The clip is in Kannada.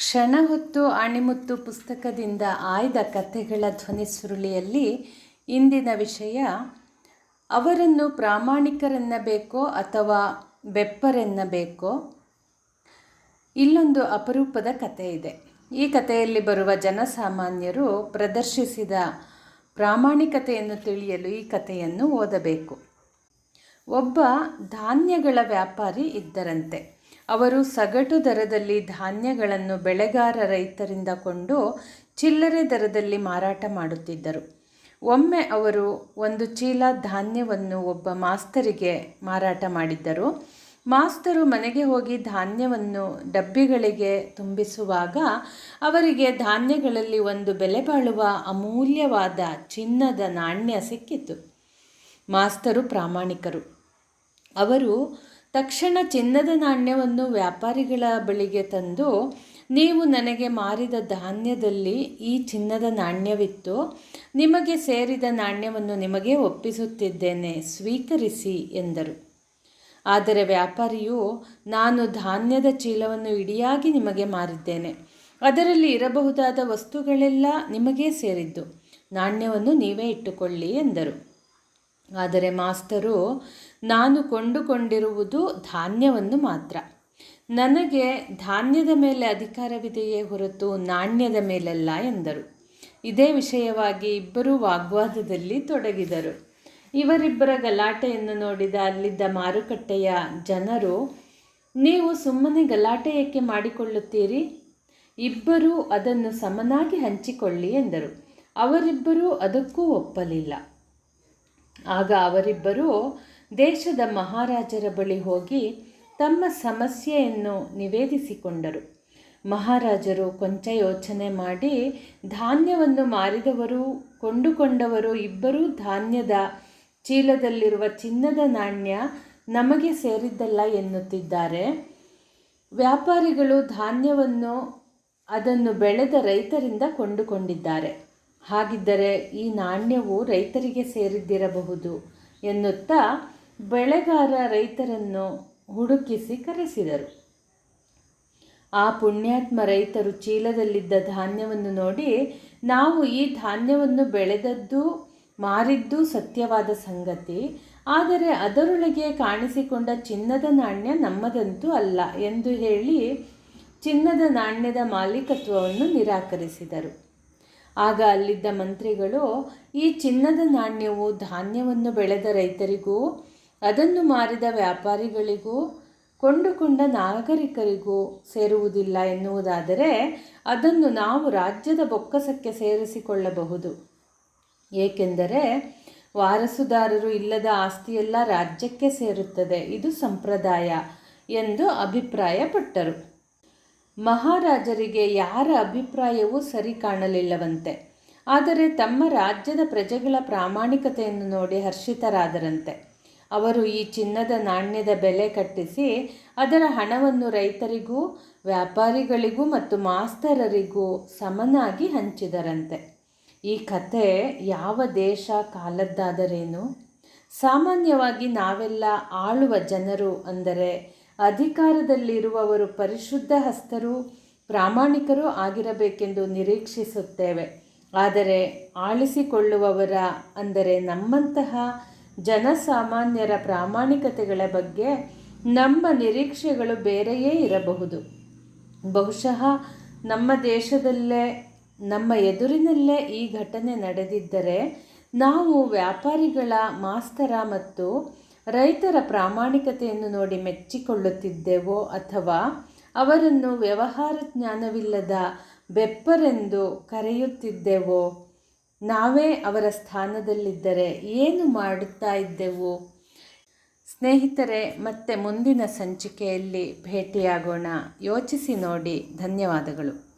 ಕ್ಷಣ ಹೊತ್ತು ಅಣಿಮುತ್ತು ಪುಸ್ತಕದಿಂದ ಆಯ್ದ ಕಥೆಗಳ ಧ್ವನಿ ಸುರುಳಿಯಲ್ಲಿ ಇಂದಿನ ವಿಷಯ, ಅವರನ್ನು ಪ್ರಾಮಾಣಿಕರೆನ್ನಬೇಕೋ ಅಥವಾ ಬೆಪ್ಪರೆನ್ನಬೇಕೋ? ಇಲ್ಲೊಂದು ಅಪರೂಪದ ಕಥೆ ಇದೆ. ಈ ಕಥೆಯಲ್ಲಿ ಬರುವ ಜನಸಾಮಾನ್ಯರು ಪ್ರದರ್ಶಿಸಿದ ಪ್ರಾಮಾಣಿಕತೆಯನ್ನು ತಿಳಿಯಲು ಈ ಕಥೆಯನ್ನು ಓದಬೇಕು. ಒಬ್ಬ ಧಾನ್ಯಗಳ ವ್ಯಾಪಾರಿ ಇದ್ದರಂತೆ. ಅವರು ಸಗಟು ದರದಲ್ಲಿ ಧಾನ್ಯಗಳನ್ನು ಬೆಳೆಗಾರ ರೈತರಿಂದ ಕೊಂಡು ಚಿಲ್ಲರೆ ದರದಲ್ಲಿ ಮಾರಾಟ ಮಾಡುತ್ತಿದ್ದರು. ಒಮ್ಮೆ ಅವರು ಒಂದು ಚೀಲ ಧಾನ್ಯವನ್ನು ಒಬ್ಬ ಮಾಸ್ತರಿಗೆ ಮಾರಾಟ ಮಾಡಿದ್ದರು. ಮಾಸ್ತರು ಮನೆಗೆ ಹೋಗಿ ಧಾನ್ಯವನ್ನು ಡಬ್ಬಿಗಳಿಗೆ ತುಂಬಿಸುವಾಗ ಅವರಿಗೆ ಧಾನ್ಯಗಳಲ್ಲಿ ಒಂದು ಬೆಲೆ ಬಾಳುವ ಅಮೂಲ್ಯವಾದ ಚಿನ್ನದ ನಾಣ್ಯ ಸಿಕ್ಕಿತು. ಮಾಸ್ತರು ಪ್ರಾಮಾಣಿಕರು. ಅವರು ತಕ್ಷಣ ಚಿನ್ನದ ನಾಣ್ಯವನ್ನು ವ್ಯಾಪಾರಿಗಳ ಬಳಿಗೆ ತಂದು, ನೀವು ನನಗೆ ಮಾರಿದ ಧಾನ್ಯದಲ್ಲಿ ಈ ಚಿನ್ನದ ನಾಣ್ಯವಿತ್ತು. ನಿಮಗೆ ಸೇರಿದ ನಾಣ್ಯವನ್ನು ನಿಮಗೆ ಒಪ್ಪಿಸುತ್ತಿದ್ದೇನೆ. ಸ್ವೀಕರಿಸಿ ಎಂದರು. ಆದರೆ ವ್ಯಾಪಾರಿಯು, ನಾನು ಧಾನ್ಯದ ಚೀಲವನ್ನು ಇಡಿಯಾಗಿ ನಿಮಗೆ ಮಾರಿದ್ದೇನೆ. ಅದರಲ್ಲಿ ಇರಬಹುದಾದ ವಸ್ತುಗಳೆಲ್ಲ ನಿಮಗೇ ಸೇರಿದ್ದು. ನಾಣ್ಯವನ್ನು ನೀವೇ ಇಟ್ಟುಕೊಳ್ಳಿ ಎಂದರು. ಆದರೆ ಮಾಸ್ತರು ನಾನು ಕೊಂಡುಕೊಂಡಿರುವುದು ಧಾನ್ಯವನ್ನು ಮಾತ್ರ. ನನಗೆ ಧಾನ್ಯದ ಮೇಲೆ ಅಧಿಕಾರವಿದೆಯೇ ಹೊರತು ನಾಣ್ಯದ ಮೇಲಲ್ಲ ಎಂದರು. ಇದೇ ವಿಷಯವಾಗಿ ಇಬ್ಬರೂ ವಾಗ್ವಾದದಲ್ಲಿ ತೊಡಗಿದರು. ಇವರಿಬ್ಬರ ಗಲಾಟೆಯನ್ನು ನೋಡಿದ ಅಲ್ಲಿದ್ದ ಮಾರುಕಟ್ಟೆಯ ಜನರು, ನೀವು ಸುಮ್ಮನೆ ಗಲಾಟೆ ಏಕೆ ಮಾಡಿಕೊಳ್ಳುತ್ತೀರಿ? ಇಬ್ಬರೂ ಅದನ್ನು ಸಮನಾಗಿ ಹಂಚಿಕೊಳ್ಳಿ ಎಂದರು. ಅವರಿಬ್ಬರೂ ಅದಕ್ಕೂ ಒಪ್ಪಲಿಲ್ಲ. ಆಗ ಅವರಿಬ್ಬರೂ ದೇಶದ ಮಹಾರಾಜರ ಬಳಿ ಹೋಗಿ ತಮ್ಮ ಸಮಸ್ಯೆಯನ್ನು ನಿವೇದಿಸಿಕೊಂಡರು. ಮಹಾರಾಜರು ಕೊಂಚ ಯೋಚನೆ ಮಾಡಿ, ಧಾನ್ಯವನ್ನು ಮಾರಿದವರು, ಕೊಂಡುಕೊಂಡವರು ಇಬ್ಬರೂ ಧಾನ್ಯದ ಚೀಲದಲ್ಲಿರುವ ಚಿನ್ನದ ನಾಣ್ಯ ನಮಗೆ ಸೇರಿದ್ದಲ್ಲ ಎನ್ನುತ್ತಿದ್ದಾರೆ. ವ್ಯಾಪಾರಿಗಳು ಧಾನ್ಯವನ್ನು ಅದನ್ನು ಬೆಳೆದ ರೈತರಿಂದ ಕೊಂಡುಕೊಂಡಿದ್ದಾರೆ. ಹಾಗಿದ್ದರೆ ಈ ನಾಣ್ಯವು ರೈತರಿಗೆ ಸೇರಿದ್ದಿರಬಹುದು ಎನ್ನುತ್ತಾ ಬೆಳೆಗಾರ ರೈತರನ್ನು ಹುಡುಕಿಸಿ ಕರೆಸಿದರು. ಆ ಪುಣ್ಯಾತ್ಮ ರೈತರು ಚೀಲದಲ್ಲಿದ್ದ ಧಾನ್ಯವನ್ನು ನೋಡಿ, ನಾವು ಈ ಧಾನ್ಯವನ್ನು ಬೆಳೆದದ್ದು ಮಾರಿದ್ದು ಸತ್ಯವಾದ ಸಂಗತಿ, ಆದರೆ ಅದರೊಳಗೆ ಕಾಣಿಸಿಕೊಂಡ ಚಿನ್ನದ ನಾಣ್ಯ ನಮ್ಮದಂತೂ ಅಲ್ಲ ಎಂದು ಹೇಳಿ ಚಿನ್ನದ ನಾಣ್ಯದ ಮಾಲೀಕತ್ವವನ್ನು ನಿರಾಕರಿಸಿದರು. ಆಗ ಅಲ್ಲಿದ್ದ ಮಂತ್ರಿಗಳು, ಈ ಚಿನ್ನದ ನಾಣ್ಯವು ಧಾನ್ಯವನ್ನು ಬೆಳೆದ ರೈತರಿಗೂ ಅದನ್ನು ಮಾರಿದ ವ್ಯಾಪಾರಿಗಳಿಗೂ ಕೊಂಡುಕೊಂಡ ನಾಗರಿಕರಿಗೂ ಸೇರುವುದಿಲ್ಲ ಎನ್ನುವುದಾದರೆ ಅದನ್ನು ನಾವು ರಾಜ್ಯದ ಬೊಕ್ಕಸಕ್ಕೆ ಸೇರಿಸಿಕೊಳ್ಳಬಹುದು. ಏಕೆಂದರೆ ವಾರಸುದಾರರು ಇಲ್ಲದ ಆಸ್ತಿಯೆಲ್ಲ ರಾಜ್ಯಕ್ಕೆ ಸೇರುತ್ತದೆ. ಇದು ಸಂಪ್ರದಾಯ ಎಂದು ಅಭಿಪ್ರಾಯಪಟ್ಟರು. ಮಹಾರಾಜರಿಗೆ ಯಾರ ಅಭಿಪ್ರಾಯವೂ ಸರಿ ಕಾಣಲಿಲ್ಲವಂತೆ. ಆದರೆ ತಮ್ಮ ರಾಜ್ಯದ ಪ್ರಜೆಗಳ ಪ್ರಾಮಾಣಿಕತೆಯನ್ನು ನೋಡಿ ಹರ್ಷಿತರಾದರಂತೆ. ಅವರು ಈ ಚಿನ್ನದ ನಾಣ್ಯದ ಬೆಲೆ ಕಟ್ಟಿಸಿ ಅದರ ಹಣವನ್ನು ರೈತರಿಗೂ, ವ್ಯಾಪಾರಿಗಳಿಗೂ ಮತ್ತು ಮಾಸ್ತರರಿಗೂ ಸಮನಾಗಿ ಹಂಚಿದರಂತೆ. ಈ ಕಥೆ ಯಾವ ದೇಶ ಕಾಲದ್ದಾದರೇನು? ಸಾಮಾನ್ಯವಾಗಿ ನಾವೆಲ್ಲ ಆಳುವ ಜನರು ಅಂದರೆ ಅಧಿಕಾರದಲ್ಲಿರುವವರು ಪರಿಶುದ್ಧ ಹಸ್ತರು, ಪ್ರಾಮಾಣಿಕರು ಆಗಿರಬೇಕೆಂದು ನಿರೀಕ್ಷಿಸುತ್ತೇವೆ. ಆದರೆ ಆಳಿಸಿಕೊಳ್ಳುವವರ ಅಂದರೆ ನಮ್ಮಂತಹ ಜನಸಾಮಾನ್ಯರ ಪ್ರಾಮಾಣಿಕತೆಗಳ ಬಗ್ಗೆ ನಮ್ಮ ನಿರೀಕ್ಷೆಗಳು ಬೇರೆಯೇ ಇರಬಹುದು. ಬಹುಶಃ ನಮ್ಮ ದೇಶದಲ್ಲೇ, ನಮ್ಮ ಎದುರಿನಲ್ಲೇ ಈ ಘಟನೆ ನಡೆದಿದ್ದರೆ ನಾವು ವ್ಯಾಪಾರಿಗಳ ಮಾಸ್ತರ ಮತ್ತು ರೈತರ ಪ್ರಾಮಾಣಿಕತೆಯನ್ನು ನೋಡಿ ಮೆಚ್ಚಿಕೊಳ್ಳುತ್ತಿದ್ದೆವೋ ಅಥವಾ ಅವರನ್ನು ವ್ಯವಹಾರ ಜ್ಞಾನವಿಲ್ಲದ ಬೆಪ್ಪರೆಂದು ಕರೆಯುತ್ತಿದ್ದೆವೋ? ನಾವೇ ಅವರ ಸ್ಥಾನದಲ್ಲಿದ್ದರೆ ಏನು ಮಾಡುತ್ತಾ ಇದ್ದೆವು? ಸ್ನೇಹಿತರೆ ಮತ್ತೆ ಮುಂದಿನ ಸಂಚಿಕೆಯಲ್ಲಿ ಭೇಟಿಯಾಗೋಣ. ಯೋಚಿಸಿ ನೋಡಿ. ಧನ್ಯವಾದಗಳು.